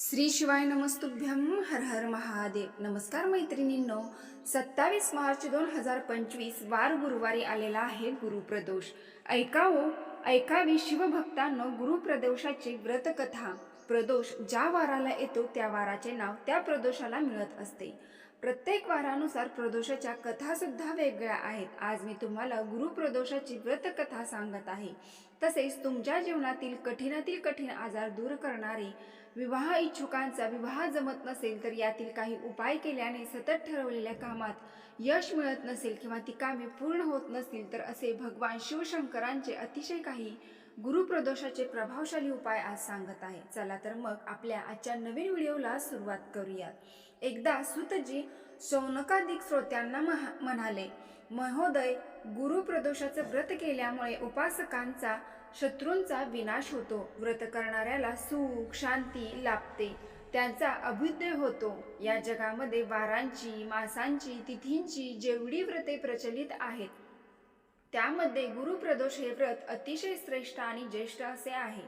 श्री शिवाय नमस्तुभ्यम हर हर महादेव. नमस्कार मैत्रिणींनो. सत्तावीस मार्च दोन हजार पंचवीस वार गुरुवारी आलेला आहे गुरुप्रदोष. ऐकावो ऐकावी शिवभक्तांनो गुरुप्रदोषाची व्रतकथा. प्रदोष ज्या वाराला येतो त्या वाराचे नाव त्या प्रदोषाला मिळत असते. प्रत्येक वारानुसार प्रदोषाच्या कथासुद्धा वेगळ्या आहेत. आज मी तुम्हाला गुरुप्रदोषाची व्रतकथा सांगत आहे. तसेच तुमच्या जीवनातील कठीणातील कठीण आजार दूर करणारे विवाह इच्छुकांचा विवाह जमत नसेल तर यातील काही उपाय केल्याने सतत ठरवलेल्या कामात यश मिळत नसेल किंवा ती कामे पूर्ण होत नसतील तर असे भगवान शिवशंकरांचे अतिशय काही गुरुप्रदोषाचे प्रभावशाली उपाय आज सांगत आहे. चला तर मग आपल्या आजच्या नवीन व्हिडिओला सुरुवात करूयात. एकदा सुतजी सौनकाधिक श्रोत्यांना महा म्हणाले महोदय गुरुप्रदोषाचं व्रत केल्यामुळे उपासकांचा शत्रूंचा विनाश होतो. व्रत करणाऱ्याला सुख शांती लाभते. त्यांचा अभ्युदय होतो. या जगामध्ये वारांची मासांची तिथींची जेवढी व्रते प्रचलित आहेत त्यामध्ये गुरुप्रदोष हे व्रत अतिशय श्रेष्ठ आणि ज्येष्ठ असे आहे.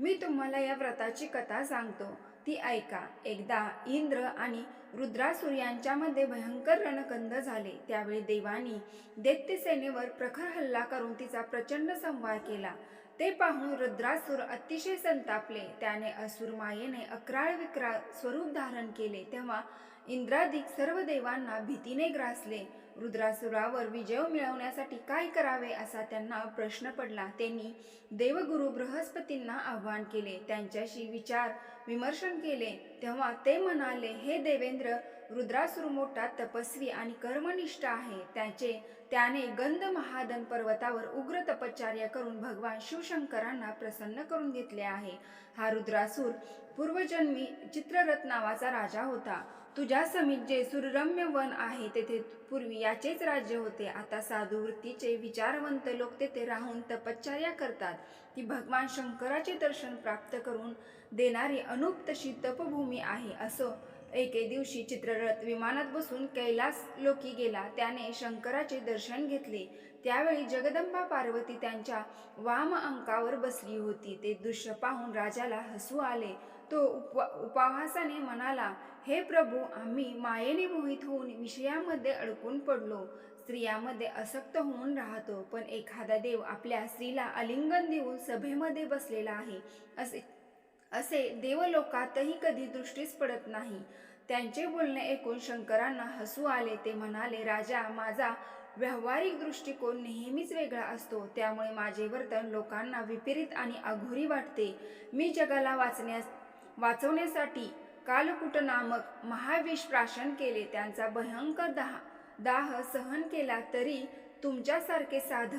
मी तुम्हाला या व्रताची कथा सांगतो. ती ऐका. एकदा इंद्र आणि रुद्रासूर यांच्यामध्ये भयंकर रणकंद झाले. त्यावेळी देवानी दैत्य सेनेवर प्रखर हल्ला करून तिचा प्रचंड संहार केला. ते पाहून रुद्रासूर अतिशय संतापले. त्याने असुर मायेने अक्राळ विक्राळ स्वरूप धारण केले. तेव्हा इंद्राधिक सर्व देवांना भीतीने ग्रासले. रुद्रासुरावर विजय मिळवण्यासाठी काय करावे असा त्यांना प्रश्न पडला. त्यांनी देवगुरु बृहस्पतींना आव्हान केले. त्यांच्याशी विचार विमर्शन केले तेव्हा ते म्हणाले हे देवेंद्र रुद्रासूर मोठा तपस्वी आणि कर्मनिष्ठ आहे. त्याचे त्याने गंध महादन पर्वतावर उग्र तपश्चर्या करून भगवान शिवशंकरांना प्रसन्न करून घेतले आहे. हा रुद्रासूर पूर्वजन्मी चित्ररथ नावाचा राजा होता. तुझ्या समीप जे सुररम्य वन आहे तेथे पूर्वी याचेच राज्य होते. आता साधू वृत्तीचे विचारवंत लोक तेथे राहून तपश्चर्या करतात. ती भगवान शंकराचे दर्शन प्राप्त करून देणारी अनुप तशी तपभूमी आहे. असं एके दिवशी चित्ररथ विमानात बसून कैलास लोकी गेला. त्याने शंकराचे दर्शन घेतले. त्यावेळी जगदंबा पार्वती त्यांच्या वाम अंकावर बसली होती. ते दृश्य पाहून राजाला हसू आले. तो उपवा उपवासाने म्हणाला हे प्रभू आम्ही मायेने मोहित होऊन विषयामध्ये अडकून पडलो. स्त्रियामध्ये असक्त होऊन राहतो पण एखादा देव आपल्या स्त्रीला आलिंगन देऊन सभेमध्ये बसलेला आहे. असे असे देवलोकातही कधी दृष्टीस पडत नाही. त्यांचे बोलणे ऐकून शंकरांना हसू आले. ते म्हणाले राजा माझा व्यावहारिक दृष्टिकोन नेहमीच वेगळा असतो. त्यामुळे माझे वर्तन लोकांना विपरीत आणि अघोरी वाटते. मी जगाला वाचण्यास वाचवण्यासाठी कालकुट नामक महाविष प्राशन केले त्यांचा भयंकर दाह दाह सहन केला तरी तुमच्यासारखे साध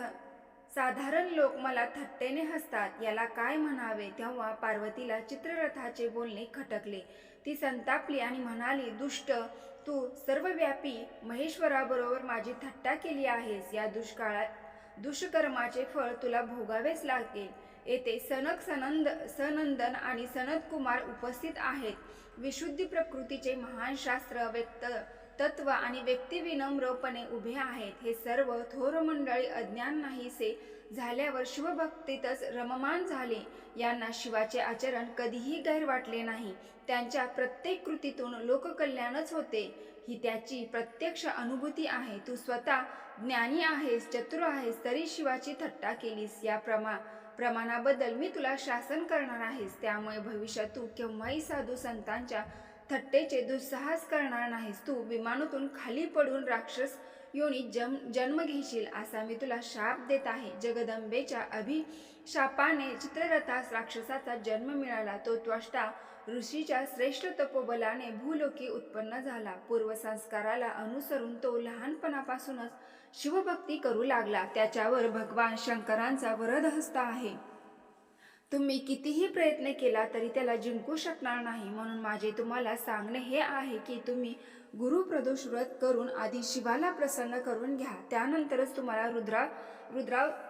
साधारण लोक मला थट्टेने हसतात. याला काय म्हणावे? तेव्हा पार्वतीला चित्ररथाचे बोलणे खटकले. ती संतापली आणि म्हणाली दुष्ट तू सर्वव्यापी महेश्वराबरोबर माझी थट्टा केली आहेस. या दुष्काळात दुष्कर्माचे फळ तुला भोगावेच लागेल. येथे सनक सनंद सनंदन आणि सनत कुमार उपस्थित आहेत. विशुद्धी प्रकृतीचे महान शास्त्र व्यक्त तत्व आणि व्यक्ती विनम्रपणे उभे आहेत हे सर्व थोर मंडळी अज्ञान नाहीसे झाल्यावर शिवभक्तीतच रममान झाले. यांना शिवाचे आचरण कधीही गैर वाटले नाही. त्यांच्या प्रत्येक कृतीतून लोककल्याणच होते. ही त्याची प्रत्यक्ष अनुभूती आहे. तू स्वतः ज्ञानी आहेस चतुर आहेस तरी शिवाची थट्टा केलीस. या प्रमा प्रमाणाबद्दल मी तुला शासन करणार आहेस. त्यामुळे भविष्यात तू केव्हाही साधू संतांच्या थट्टेचे दुस्साहस करणार नाहीस. तू विमानातून खाली पडून राक्षस योनी जम जन्म घेशील असा मी तुला शाप देत आहे. जगदंबेच्या अभिशापाने चित्ररथास राक्षसाचा जन्म मिळाला. तो त्वष्टा ऋषीच्या श्रेष्ठ तपोबलाने भूलोकी उत्पन्न झाला. पूर्वसंस्काराला अनुसरून तो लहानपणापासूनच शिवभक्ती करू लागला. त्याच्यावर भगवान शंकरांचा वरदहस्त आहे. तुम्ही कितीही प्रयत्न केला तरी त्याला जिंकू शकणार नाही. म्हणून माझे तुम्हाला सांगणे हे आहे की तुम्ही गुरुप्रदोष व्रत करून आधी शिवाला प्रसन्न करून घ्या. त्यानंतरच तुम्हाला रुद्रा रुद्रा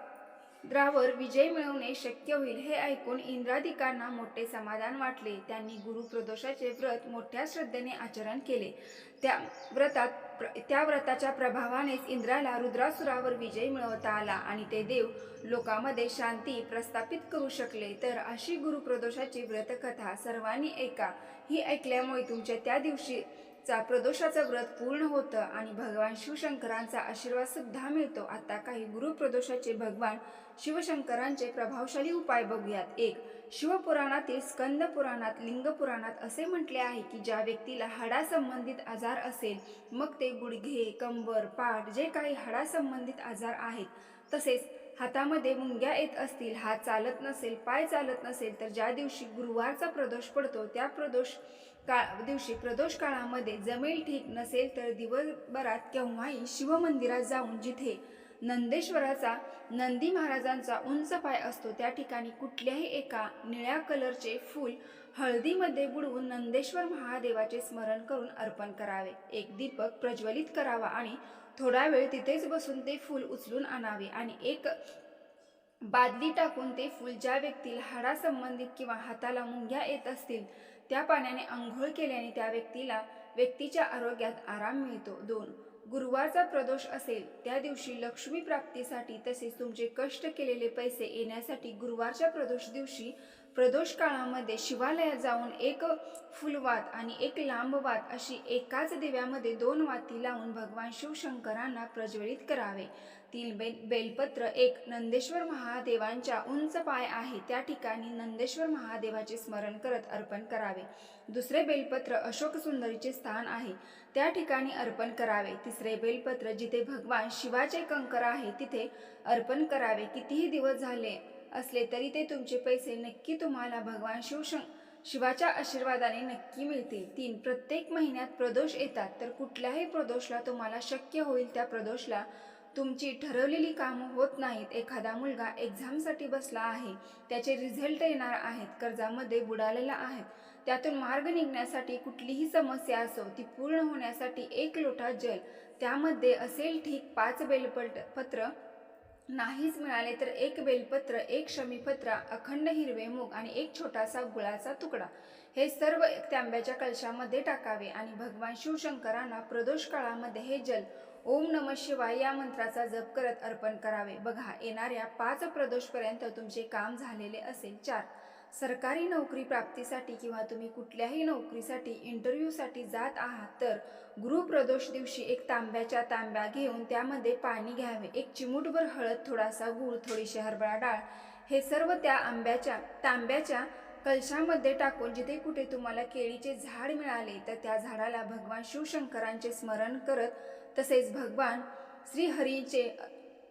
द्रावर विजय मिळवणे शक्य होईल हे ऐकून इंद्राधिकांना मोठे समाधान वाटले. त्यांनी गुरुप्रदोषाचे व्रत मोठ्या श्रद्धेने आचरण केले. त्या व्रतात प्र- त्या व्रताच्या प्रभावानेच इंद्राला रुद्रासुरावर विजय मिळवता आला आणि ते देव लोकांमध्ये शांती प्रस्थापित करू शकले. तर अशी गुरुप्रदोषाची व्रतकथा सर्वांनी ऐका. ही ऐकल्यामुळे तुमच्या त्या दिवशी चा प्रदोषाचं व्रत पूर्ण होतं आणि भगवान शिवशंकरांचा आशीर्वाद सुद्धा मिळतो. आता काही गुरुप्रदोषाचे भगवान शिवशंकरांचे प्रभावशाली उपाय बघूयात. एक शिवपुराणातील स्कंद पुराणात लिंग पुराणात असे म्हटले आहे की ज्या व्यक्तीला हाडासंबंधित आजार असेल मग ते गुडघे कंबर पाठ जे काही हाडासंबंधित आजार आहेत तसेच हातामध्ये मुंग्या येत असतील हात चालत नसेल पाय चालत नसेल तर ज्या दिवशी गुरुवारचा प्रदोष पडतो त्या प्रदोष काळ दिवशी प्रदोष काळामध्ये जमेल ठीक नसेल तर दिवसभरात केव्हाही शिवमंदिरात जाऊन जिथे नंदेश्वराचा नंदी महाराजांचा उंच पाय असतो त्या ठिकाणी कुठल्याही एका निळ्या कलरचे फूल हळदीमध्ये बुडवून नंदेश्वर महादेवाचे स्मरण करून अर्पण करावे. एक दीपक प्रज्वलित करावा आणि थोडा वेळ तिथेच बसून ते फूल उचलून आणावे आणि एक बादली टाकून ते फूल ज्या व्यक्तीला हाडासंबंधित किंवा हाताला मुंग्या येत असतील त्या पाण्याने आंघोळ केल्याने त्या व्यक्तीला व्यक्तीच्या आरोग्यात आराम मिळतो. दोन गुरुवारचा प्रदोष असेल त्या दिवशी लक्ष्मी प्राप्तीसाठी तसेच तुमचे कष्ट केलेले पैसे येण्यासाठी गुरुवारच्या प्रदोष दिवशी प्रदोष काळामध्ये शिवालयात जाऊन एक फुलवात आणि एक लांब वात अशी एकाच दिव्यामध्ये दोन वाती लावून भगवान शिवशंकरांना प्रज्वलित करावे. तीन बेल बेलपत्र एक नंदेश्वर महादेवांच्या उंच पाय आहे. त्या ठिकाणी नंदेश्वर महादेवाचे स्मरण करत अर्पण करावे. दुसरे बेलपत्र अशोक सुंदरीचे स्थान आहे. त्या ठिकाणी अर्पण करावे. तिसरे बेलपत्र जिथे भगवान शिवाचे कंकर आहे तिथे अर्पण करावे. कितीही दिवस झाले असले तरी ते तुमचे पैसे नक्की तुम्हाला भगवान शिवशं शिवाच्या आशीर्वादाने नक्की मिळतील. तीन प्रत्येक महिन्यात प्रदोष येतात. तर कुठल्याही प्रदोषला तुम्हाला शक्य होईल त्या प्रदोषला तुमची ठरवलेली कामं होत नाहीत. एखादा मुलगा एक्झामसाठी बसला आहे. त्याचे रिझल्ट येणार आहेत. कर्जामध्ये बुडालेला आहेत त्यातून मार्ग निघण्यासाठी कुठलीही समस्या असो ती पूर्ण होण्यासाठी एक लोटा जल. त्यामध्ये असेल ठीक पाच बेलपट पत्र. नाहीच मिळाले तर एक बेलपत्र एक शमीपत्र अखंड हिरवे मूग आणि एक छोटासा गुळाचा तुकडा. हे सर्व तांब्याच्या कलशामध्ये टाकावे आणि भगवान शिवशंकरांना प्रदोष काळामध्ये हे जल ओम नम शिवाय या मंत्राचा जप करत अर्पण करावे. बघा येणाऱ्या पाच प्रदोषपर्यंत तुमचे काम झालेले असेल चार. सरकारी नोकरी प्राप्तीसाठी किंवा तुम्ही कुठल्याही नोकरीसाठी इंटरव्ह्यूसाठी जात आहात तर गुरुप्रदोष दिवशी एक तांब्याच्या तांब्या घेऊन त्यामध्ये पाणी घ्यावे. एक चिमूटभर हळद थोडासा गूळ थोडीशी हरभरा डाळ. हे सर्व त्या आंब्याच्या तांब्याच्या कलशामध्ये टाकून जिथे कुठे तुम्हाला केळीचे झाड मिळाले तर त्या झाडाला भगवान शिवशंकरांचे स्मरण करत तसेच भगवान श्रीहरीचे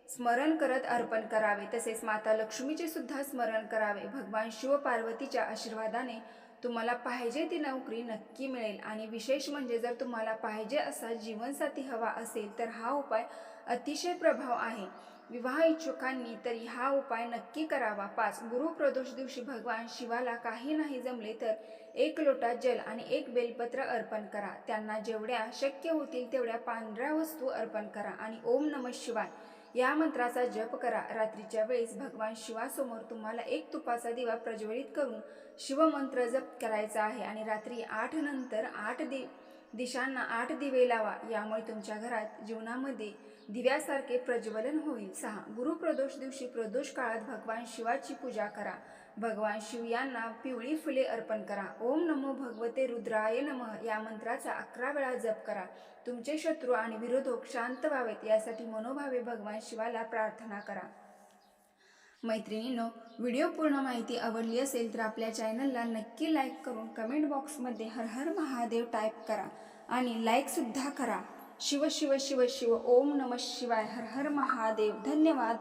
स्मरण करत अर्पण करावे. तसेच माता लक्ष्मीचे सुद्धा स्मरण करावे. भगवान शिवपार्वतीच्या आशीर्वादाने तुम्हाला पाहिजे ती नोकरी नक्की मिळेल. आणि विशेष म्हणजे जर तुम्हाला पाहिजे असा जीवनसाथी हवा असेल तर हा उपाय अतिशय प्रभाव आहे. विवाह इच्छुकांनी तर हा उपाय नक्की करावा. पाच गुरुप्रदोष दिवशी भगवान शिवाला काही नाही जमले तर एक लोटा जल आणि एक बेलपत्र अर्पण करा. त्यांना जेवढ्या शक्य होतील तेवढ्या पांढऱ्या वस्तू अर्पण करा आणि ओम नम शिवाय या मंत्राचा जप करा. रात्रीच्या वेळेस भगवान शिवासमोर तुम्हाला एक तुपाचा दिवा प्रज्वलित करून शिवमंत्र जप करायचा आहे आणि रात्री आठ नंतर आठ दि दिशांना आठ दिवे लावा यामुळे तुमच्या घरात जीवनामध्ये दिव्यासारखे प्रज्वलन होईल. सहा. गुरुप्रदोष दिवशी प्रदोष काळात भगवान शिवाची पूजा करा. भगवान शिव यांना पिवळी फुले अर्पण करा. ओम नमो भगवते रुद्राय नमः. या मंत्राचा अकरा वेळा जप करा. तुमचे शत्रू आणि विरोधक शांत व्हावेत यासाठी मनोभावे भगवान शिवाला प्रार्थना करा. मैत्रिणींनो व्हिडिओ पूर्ण माहिती आवडली असेल तर आपल्या चॅनलला नक्की लाईक करून कमेंट बॉक्समध्ये हर हर महादेव टाईप करा आणि लाईकसुद्धा करा. शिव शिव शिव शिव ओम नम शिवाय हर हर महादेव. धन्यवाद.